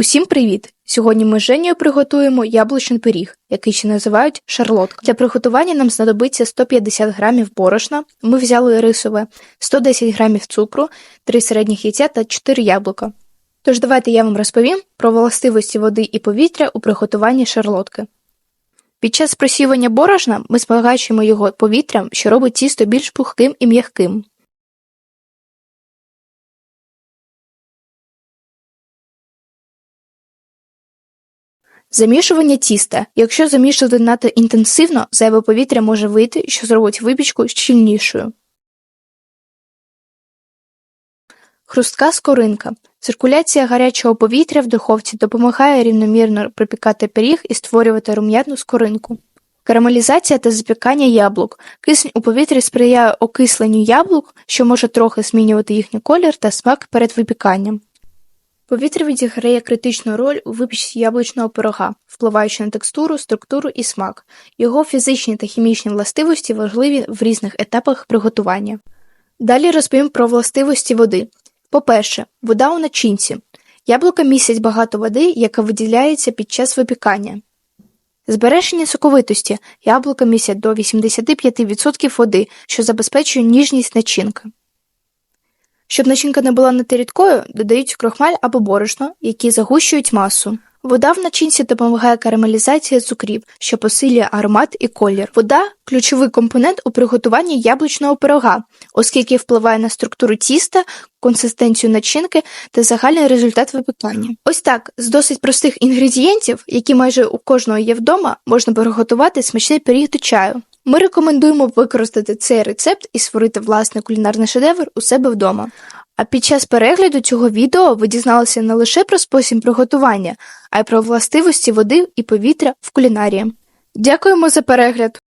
Усім привіт! Сьогодні ми з Женєю приготуємо яблучний пиріг, який ще називають шарлотка. Для приготування нам знадобиться 150 грамів борошна, ми взяли рисове, 110 грамів цукру, 3 середніх яйця та 4 яблука. Тож давайте я вам розповім про властивості води і повітря у приготуванні шарлотки. Під час просіювання борошна ми збагачуємо його повітрям, що робить тісто більш пухким і м'яким. Замішування тіста. Якщо замішувати надто інтенсивно, зайве повітря може вийти, що зробить випічку щільнішою. Хрустка скоринка. Циркуляція гарячого повітря в духовці допомагає рівномірно припікати пиріг і створювати рум'яну скоринку. Карамелізація та запікання яблук. Кисень у повітрі сприяє окисленню яблук, що може трохи змінювати їхній колір та смак перед випіканням. Повітря відіграє критичну роль у випічці яблучного пирога, впливаючи на текстуру, структуру і смак. Його фізичні та хімічні властивості важливі в різних етапах приготування. Далі розповім про властивості води. По-перше, вода у начинці. Яблука містять багато води, яка виділяється під час випікання. Збереження соковитості. Яблука містять до 85% води, що забезпечує ніжність начинки. Щоб начинка не була надто рідкою, додають крохмаль або борошно, які загущують масу. Вода в начинці допомагає карамелізації цукрів, що посилює аромат і колір. Вода ключовий компонент у приготуванні яблучного пирога, оскільки впливає на структуру тіста, консистенцію начинки та загальний результат випікання. Ось так, з досить простих інгредієнтів, які майже у кожного є вдома, можна приготувати смачний пиріг до чаю. Ми рекомендуємо використати цей рецепт і створити власний кулінарний шедевр у себе вдома. А під час перегляду цього відео ви дізналися не лише про спосіб приготування, а й про властивості води і повітря в кулінарії. Дякуємо за перегляд!